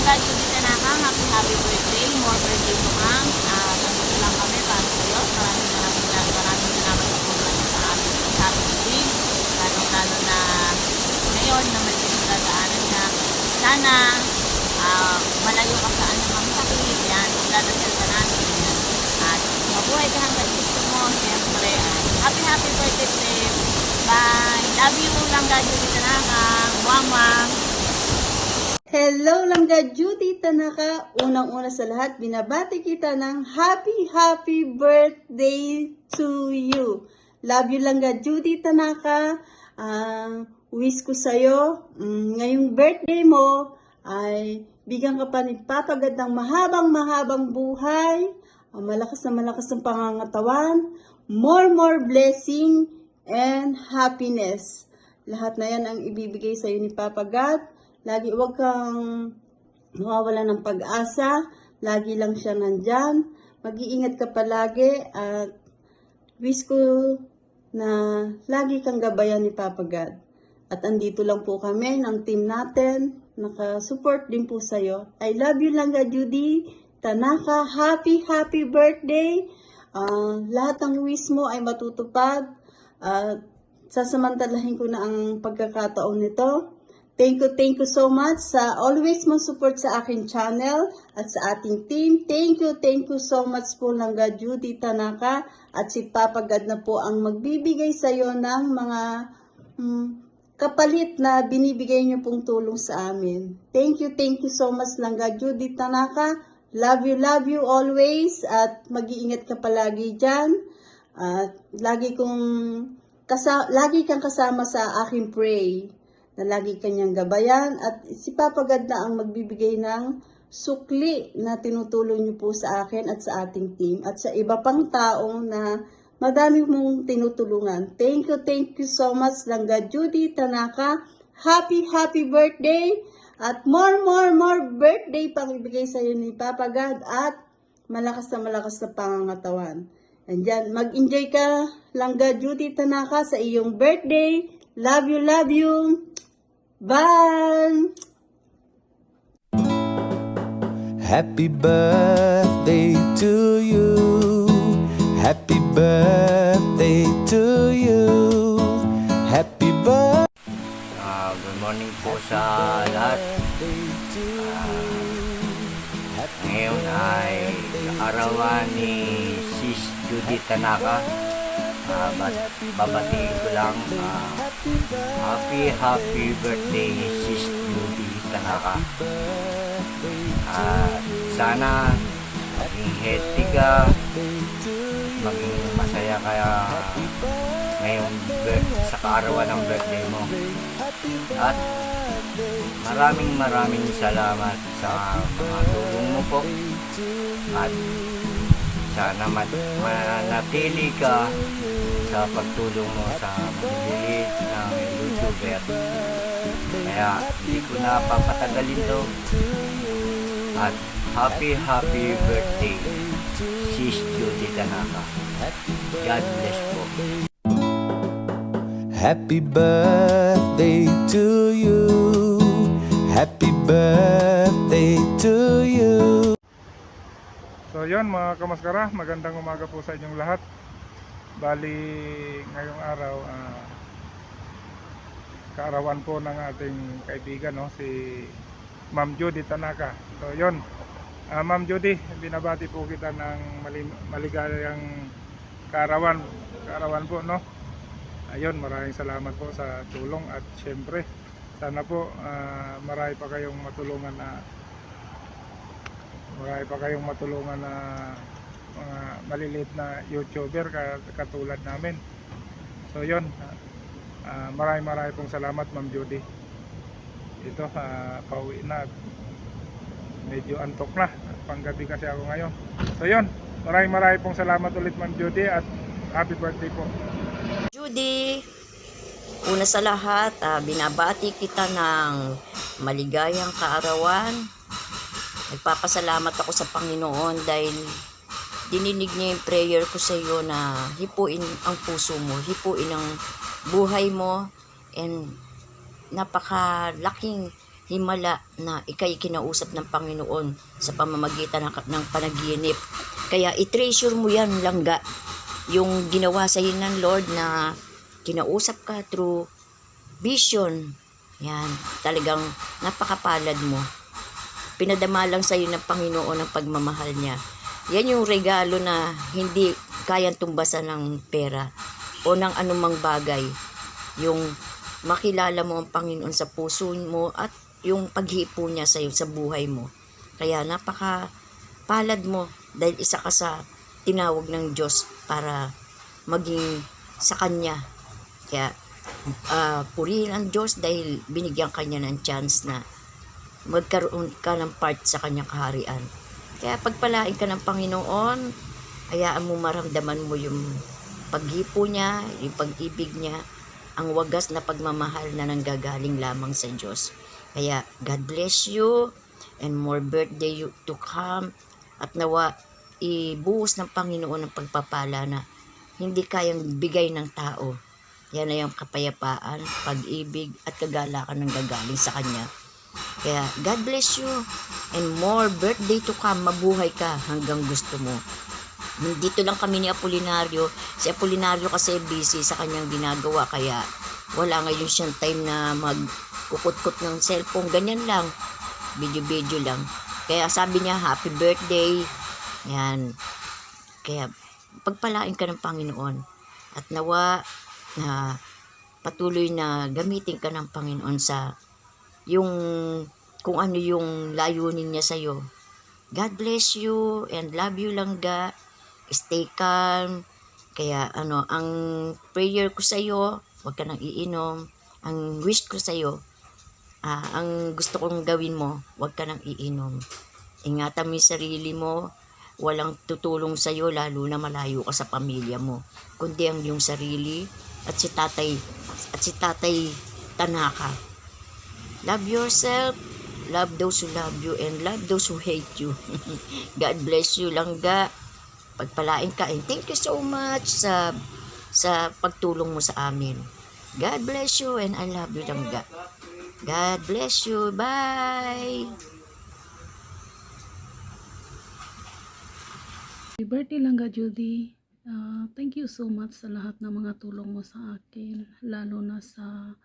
Langga, Judy Tanaka, happy happy birthday. More birthday mo ma'am. Uh, nandito lang kami para sa iyo. Maraming maraming maraming maraming salamat sa pumunta sa aming happy birthday. Lalo lalo na ngayon na may pinagdadaanan na sana ah, malayo ka sa anumang sakit. Yan, dadasal ka namin. At mabuhay ka hanggang gusto mo. Siyempre, happy happy birthday, Flip. Bye. Love you, Langga, Judy Tanaka. Mwah, Hello Langga Judy Tanaka. Unang-una sa lahat, binabati kita ng happy, happy birthday to you. Love you Langga Judy Tanaka. Ang wish ko sa'yo, mm, ngayong birthday mo, ay bigyan ka pa ni Papagad ng mahabang mahabang buhay, ang malakas na malakas ng pangangatawan, more more blessing, and happiness. Lahat na yan ang ibibigay sa'yo ni Papa God. Lagi huwag kang mawawala ng pag-asa. Lagi lang siya nandyan. Mag-iingat ka palagi at wish ko na lagi kang gabayan ni Papa God. At andito lang po kami ng team natin. Naka-support din po sa'yo. I love you lang, Judy. Tanaka, happy, happy birthday. Ah, lahat ng wish mo ay matutupad. At sasamantalahin ko na ang pagkakataon nito. Thank you, thank you so much sa always mo support sa aking channel at sa ating team. Thank you, thank you so much po Langga Judy Tanaka at si Papa God na po ang magbibigay sa iyo ng mga mm, kapalit na binibigay niyo pong tulong sa amin. Thank you, thank you so much Langga Judy Tanaka. Love you, love you always at mag-iingat ka palagi dyan. At lagi kong kasa lagi kang kasama sa aking pray na lagi kanyang gabayan at si Papa God na ang magbibigay ng sukli na tinutulong niyo po sa akin at sa ating team at sa iba pang taong na madami mong tinutulungan. Thank you, thank you so much Langga Judy Tanaka. Happy, happy birthday! At more, more, more birthday pang ibigay sa iyo ni Papa God at malakas na malakas na pangangatawan. And yan, mag-enjoy ka, Langga Judy Tanaka, sa iyong birthday. Love you, love you. Bye! Happy birthday to you. Happy birthday to you. Happy birthday Ah, good morning po sa lahat. Ah, ngayon ay arawan ni Sis Judy Tanaka. Ah, bat babatiin ko lang ah, happy happy birthday Sis Judy Tanaka. Ah, sana maging healthy ka, maging masaya kaya ngayong sa kaarawan ng birthday mo. At maraming maraming salamat sa mga tulong mo po. At sana mat- manatili ka sa pagtulong mo sa maliliit na YouTuber. Kaya hindi ko na papatagalin to. At happy happy birthday, Sis Judy Tanaka. God bless po. Happy birthday to you. Happy birthday Yun mga kamaskara, magandang umaga po sa inyong lahat. Bali ngayong araw, ah, kaarawan po ng ating kaibigan, no, si Ma'am Judy Tanaka. So yun, ah, Ma'am Judy, binabati po kita ng mali- maligayang kaarawan, kaarawan po, no. Ayun, maraming salamat po sa tulong at syempre, sana po ah, marami pa kayong matulungan na marami pa kayong matulungan na mga maliliit na YouTuber ka- katulad namin. So yun, ah, maraming maraming pong salamat Ma'am Judy. Ito, ah, pauwi na. Medyo antok na. Panggabi kasi ako ngayon. So yun, maraming maraming pong salamat ulit Ma'am Judy at happy birthday po. Judy, una sa lahat, ah, binabati kita ng maligayang kaarawan. Nagpapasalamat ako sa Panginoon dahil dininig niya yung prayer ko sa iyo na hipuin ang puso mo, hipuin ang buhay mo, and napakalaking himala na ikay kinausap ng Panginoon sa pamamagitan ng, ng panaginip. Kaya i-treasure mo yan langga. Yung ginawa sa ng Lord na kinausap ka through vision. Yan, talagang napakapalad mo. Pinadama lang sa iyo ng Panginoon ang pagmamahal niya. Yan yung regalo na hindi kayang tumbasan ng pera o ng anumang bagay. Yung makilala mo ang Panginoon sa puso mo at yung paghipo niya sa iyo sa buhay mo. Kaya napaka palad mo dahil isa ka sa tinawag ng Diyos para maging sa Kanya. Kaya ah, purihin ang Diyos dahil binigyan kanya ng chance na magkaroon ka ng part sa kanyang kaharian. Kaya pagpalain ka ng Panginoon, hayaan mo maramdaman mo yung paghipo niya, yung pag-ibig niya, ang wagas na pagmamahal na nanggagaling lamang sa Diyos. Kaya God bless you and more birthday you to come at nawa ibuhos ng Panginoon ang pagpapala na hindi kayang bigay ng tao. Yan na yung kapayapaan, pag-ibig at kagalakan ng gagaling sa Kanya. Kaya God bless you and more birthday to come. Mabuhay ka hanggang gusto mo. Dito lang kami ni Apolinario. Si Apolinario kasi busy sa kanyang ginagawa kaya wala ngayon siyang time na magkukot-kot ng cellphone. Ganyan lang. Video-video lang. Kaya sabi niya, happy birthday. Yan. Kaya pagpalain ka ng Panginoon. At nawa na patuloy na gamitin ka ng Panginoon sa yung kung ano yung layunin niya sa'yo. God bless you and love you langga. Stay calm. Kaya ano, ang prayer ko sa'yo, huwag ka nang iinom. Ang wish ko sa'yo, ah, ang gusto kong gawin mo, huwag ka nang iinom. Ingatan mo yung sarili mo, walang tutulong sa'yo, lalo na malayo ka sa pamilya mo. Kundi ang iyong sarili at si tatay, at si tatay Tanaka. Love yourself, love those who love you, and love those who hate you. God bless you, langga. Pagpalain ka, and thank you so much sa sa pagtulong mo sa amin. God bless you, and I love you, langga. God bless you. Bye! Happy birthday lang ga Judy. Ah, thank you so much sa lahat ng mga tulong mo sa akin, lalo na sa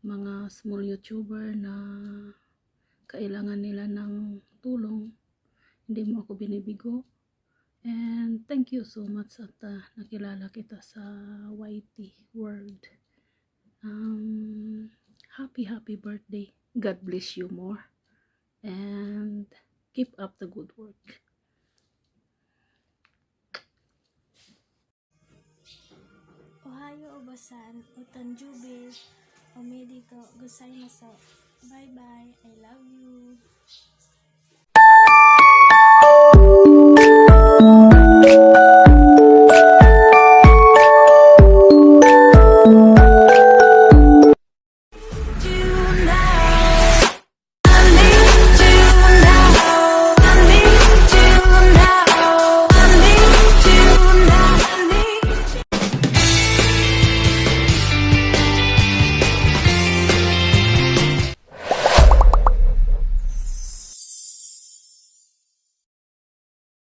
mga small YouTuber na kailangan nila ng tulong. Hindi mo ako binibigo. And thank you so much at uh, nakilala kita sa YT World. Um, happy, happy birthday. God bless you more. And keep up the good work. Ohayo, Obasan, Utanjube, omedito gozaimasu. Bye-bye. I love you. Thank you.